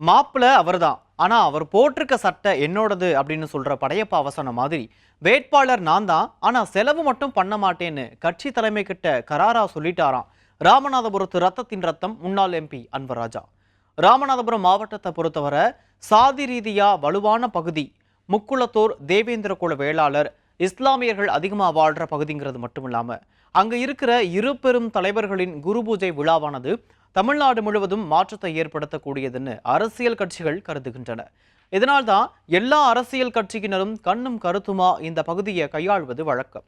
மாப்பிள்ள அவர்தான். ஆனால் அவர் போட்டிருக்க சட்டை என்னோடது அப்படின்னு சொல்கிற படையப்பா அவசன மாதிரி வேட்பாளர் நான் தான் ஆனால் செலவு மட்டும் பண்ண மாட்டேன்னு கட்சி தலைமை கிட்ட கராரா சொல்லிட்டாராம். ராமநாதபுரத்து ரத்தத்தின் ரத்தம் முன்னாள் எம்பி அன்பராஜா. ராமநாதபுரம் மாவட்டத்தை பொறுத்தவரை சாதி ரீதியாக வலுவான பகுதி முக்குளத்தூர் தேவேந்திர குல வேளாளர் இஸ்லாமியர்கள் அதிகமாக வாழ்கிற பகுதிங்கிறது மட்டும் இல்லாமல் அங்கே இருக்கிற இரு பெரும் தலைவர்களின் குரு பூஜை விழாவானது தமிழ்நாடு முழுவதும் மாற்றத்தை ஏற்படுத்தக்கூடியதுன்னு அரசியல் கட்சிகள் கருதுகின்றன. இதனால்தான் எல்லா அரசியல் கட்சியினரும் கண்ணும் கருத்துமா இந்த பகுதியை கையாள்வது வழக்கம்.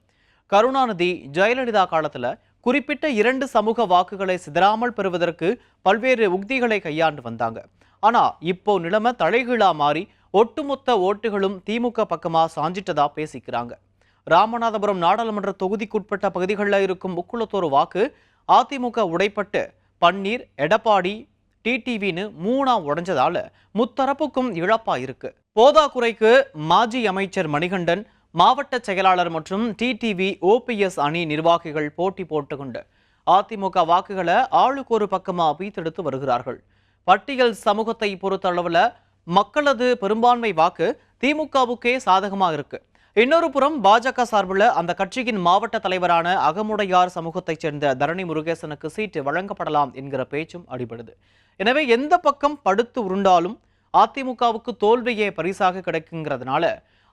கருணாநிதி ஜெயலலிதா காலத்தில் குறிப்பிட்ட இரண்டு சமூக வாக்குகளை சிதறாமல் பெறுவதற்கு பல்வேறு உக்திகளை கையாண்டு வந்தாங்க. ஆனால் இப்போ நிலைமை தலைகீழா மாறி ஒட்டுமொத்த ஓட்டுகளும் திமுக பக்கமாக சாஞ்சிட்டதா பேசிக்கிறாங்க. ராமநாதபுரம் நாடாளுமன்ற தொகுதிக்குட்பட்ட பகுதிகளில் இருக்கும் முக்குளத்தோர் வாக்கு அதிமுக உடைப்பட்டு பன்னீர் எடப்பாடி டிடிவின்னு மூணா உடைஞ்சதால முத்தரப்புக்கும் இழப்பா இருக்கு. போதாக்குறைக்கு மாஜி அமைச்சர் மணிகண்டன் மாவட்ட செயலாளர் மற்றும் டிடிவி ஓபிஎஸ் அணி நிர்வாகிகள் போட்டி போட்டுக்கொண்டு அதிமுக வாக்குகளை ஆளுக்கு ஒரு பக்கமாக வீத்தெடுத்து வருகிறார்கள். பட்டியல் சமூகத்தை பொறுத்தளவில் மக்களது பெரும்பான்மை வாக்கு திமுகவுக்கே சாதகமாக இருக்குது இன்னொரு புறம் பாஜக சார்பில் அந்த கட்சியின் மாவட்ட தலைவரான அகமுடையார் சமூகத்தைச் சேர்ந்த தரணி முருகேசனுக்கு சீட்டு வழங்கப்படலாம் என்கிற பேச்சும் அடிபடுது. எனவே எந்த பக்கம் படுத்து உருண்டாலும் அதிமுகவுக்கு தோல்வியே பரிசாக கிடைக்குங்கிறதுனால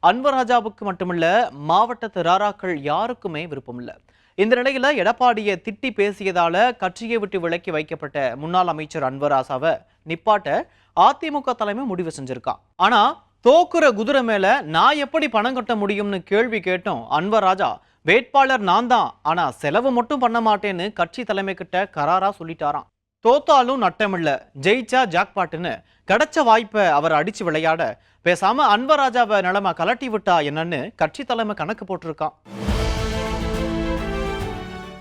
அன்பராஜாவுக்கு மட்டுமல்ல மாவட்ட திராராக்கள் யாருக்குமே விருப்பமில்ல. இந்த நிலையில எடப்பாடியை திட்டி பேசியதால கட்சியை விட்டு விலக்கி வைக்கப்பட்ட முன்னாள் அமைச்சர் அன்வராசாவை நிப்பாட்ட அதிமுக தலைமை முடிவு செஞ்சிருக்கான். ஆனா தோக்குற குதிரை மேல நான் எப்படி பணம் கட்ட முடியும்னு கேள்வி கேட்டோம் அன்வராஜா வேட்பாளர் நான் தான். ஆனா செலவு மட்டும் பண்ண மாட்டேன்னு கட்சி தலைமை கிட்ட கராரா சொல்லிட்டாராம். தோத்தாலும் நட்டமில்ல. ஜெயிச்சா ஜாக்பாட்டுன்னு கிடைச்ச வாய்ப்பை அவர் அடிச்சு விளையாட. பேசாம அன்வராஜாவை நிலைமை கலட்டி விட்டா என்னன்னு கட்சி தலைமை கணக்கு போட்டிருக்கான்